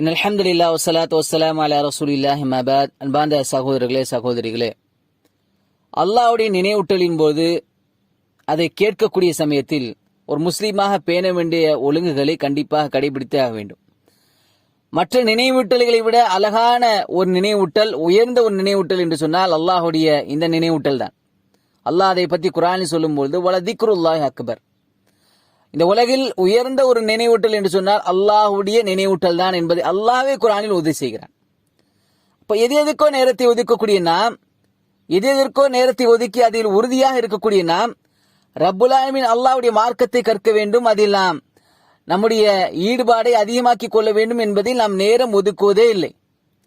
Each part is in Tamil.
இன் அல்ஹம்துலில்லா வசலாத் வசலாம் அலா ரசூலில்லா ஹிமாபாத் அன்பாந்த சகோதரர்களே சகோதரிகளே அல்லாஹ்வுடைய நினைவூட்டலின் போது அதை கேட்கக்கூடிய சமயத்தில் ஒரு முஸ்லீமாக பேண வேண்டிய ஒழுங்குகளை கண்டிப்பாக கடைபிடித்தே ஆக வேண்டும். மற்ற நினைவூட்டல்களை விட அழகான ஒரு நினைவூட்டல் உயர்ந்த ஒரு நினைவூட்டல் என்று சொன்னால் அல்லாஹுடைய இந்த நினைவூட்டல் தான். அல்லாஹ் அதை பற்றி குரானில் சொல்லும்பொழுது வள திக்ருல்லாஹ் அக்பர். இந்த உலகில் உயர்ந்த ஒரு நினைவூட்டல் என்று சொன்னால் அல்லாஹுடைய நினைவூட்டல் தான் என்பதை அல்லாவே குரானில் உதவி செய்கிறான். இப்போ எது எதுக்கோ நேரத்தை ஒதுக்கக்கூடிய நாம் எது எதற்கோ நேரத்தை ஒதுக்கி அதில் உறுதியாக இருக்கக்கூடிய நாம் ரப்புலாமின் அல்லாஹ்வுடைய மார்க்கத்தை கற்க வேண்டும். அதில் நாம் நம்முடைய ஈடுபாடை அதிகமாக்கிக் கொள்ள வேண்டும் என்பதில் நாம் நேரம் ஒதுக்குவதே இல்லை.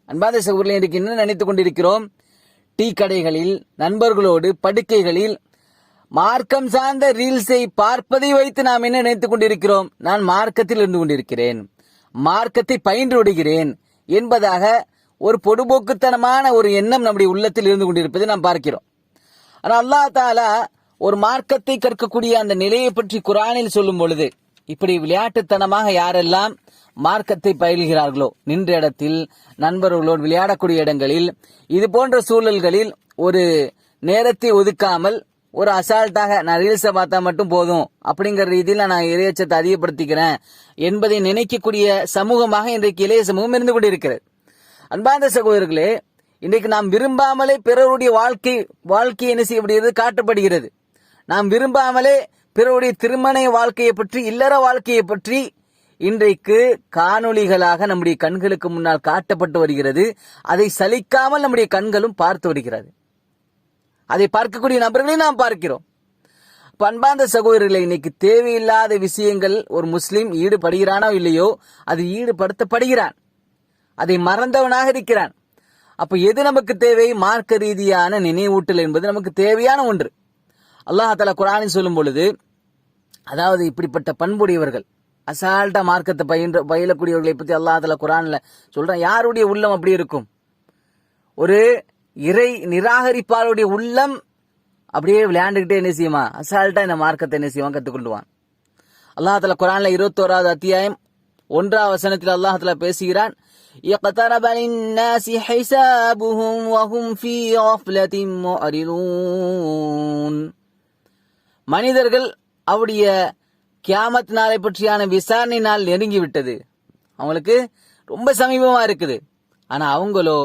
அன்பாத சகோதரில் இன்றைக்கு என்ன நினைத்துக் கொண்டிருக்கிறோம்? டீ கடைகளில் நண்பர்களோடு படுக்கைகளில் மார்க்கம் சார்ந்த ரீல்ஸை பார்ப்பதை வைத்து நாம் என்ன நினைத்துக் கொண்டிருக்கிறோம்? நான் மார்க்கத்தில் இருந்து கொண்டிருக்கிறேன். மார்க்கத்தை பயின்று விடுகிறேன் என்பதாக ஒரு பொடுபோக்குத்தனமான ஒரு எண்ணம் நம்முடைய உள்ளத்தில் இருந்து கொண்டிருப்பதை நாம் பார்க்கிறோம். ஆனால் அல்லாஹ் தாலா ஒரு மார்க்கத்தை கற்கக்கூடிய அந்த நிலையை பற்றி குரானில் சொல்லும் பொழுது இப்படி விளையாட்டுத்தனமாக யாரெல்லாம் மார்க்கத்தை பயில்கிறார்களோ நின்ற இடத்தில் நண்பர்களோடு விளையாடக்கூடிய இடங்களில் இது போன்ற சூழல்களில் ஒரு நேரத்தை ஒதுக்காமல் ஒரு அசால்ட்டாக நான் ரீல்ஸை பார்த்தா மட்டும் போதும். அப்படிங்கிற ரீதியில் நான் இறையச்சத்தை அதிகப்படுத்திக்கிறேன் என்பதை நினைக்கக்கூடிய சமூகமாக இன்றைக்கு இளைய சமூகம் இருந்து கொண்டிருக்கிறது. அன்பார்ந்த சகோதரர்களே இன்றைக்கு நாம் விரும்பாமலே பிறருடைய வாழ்க்கை வாழ்க்கை என்ன செய்யப்படுகிறது காட்டப்படுகிறது. நாம் விரும்பாமலே பிறருடைய திருமண வாழ்க்கையை பற்றி இல்லற வாழ்க்கையை பற்றி இன்றைக்கு காணொளிகளாக நம்முடைய கண்களுக்கு முன்னால் காட்டப்பட்டு வருகிறது. அதை சலிக்காமல் நம்முடைய கண்களும் பார்த்து வருகிறது. அதை பார்க்கக்கூடிய நபர்களை நாம் பார்க்கிறோம். பண்பாந்த சகோதரர்களை இன்னைக்கு தேவையில்லாத விஷயங்கள் ஒரு முஸ்லீம் ஈடுபடுகிறானோ இல்லையோ அது ஈடுபடுத்தப்படுகிறான். அதை மறந்தவனாக இருக்கிறான். அப்ப எது நமக்கு தேவை? மார்க்க ரீதியான நினைவூட்டல் என்பது நமக்கு தேவையான ஒன்று. அல்லாஹால குரானில் சொல்லும் பொழுது அதாவது இப்படிப்பட்ட பண்புடையவர்கள் அசால்ட்டா மார்க்கத்தை பயின்ற பயிலக்கூடியவர்களை பத்தி அல்லாஹால குரான்ல சொல்றான். யாருடைய உள்ளம் அப்படி இருக்கும்? ஒரு இறை நிராகரிப்பாளருடைய உள்ளம் அப்படியே விளையாண்டுகிட்டே என்ன செய்யுமா அசால்ட்டா இந்த மார்க்கத்தை என்ன செய்வான் கத்துக்கொண்டுவான் அல்லாஹால குரான்ல இருபத்தோராவது அத்தியாயம் ஒன்றாவது வசனத்தில் அல்லாஹால பேசுகிறான் اقترب للناس حسابهم وهم في غفلة معرضون மனிதர்கள் அவருடைய கியாமத் நாளை பற்றியான விசாரணை நாள் நெருங்கி விட்டது அவங்களுக்கு ரொம்ப சமீபமா இருக்குது ஆனா அவங்களோ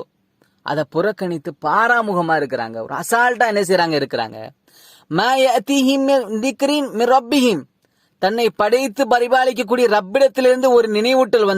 அதை புறக்கணித்து பாராமுகமா இருக்கிறாங்க. ஒரு அசால்ட்டா என்ன செய்யறாங்க இருக்கிறாங்க. தன்னை படைத்து பரிபாலிக்கக்கூடிய ரப்பிடத்திலிருந்து ஒரு நினைவூட்டல் வந்து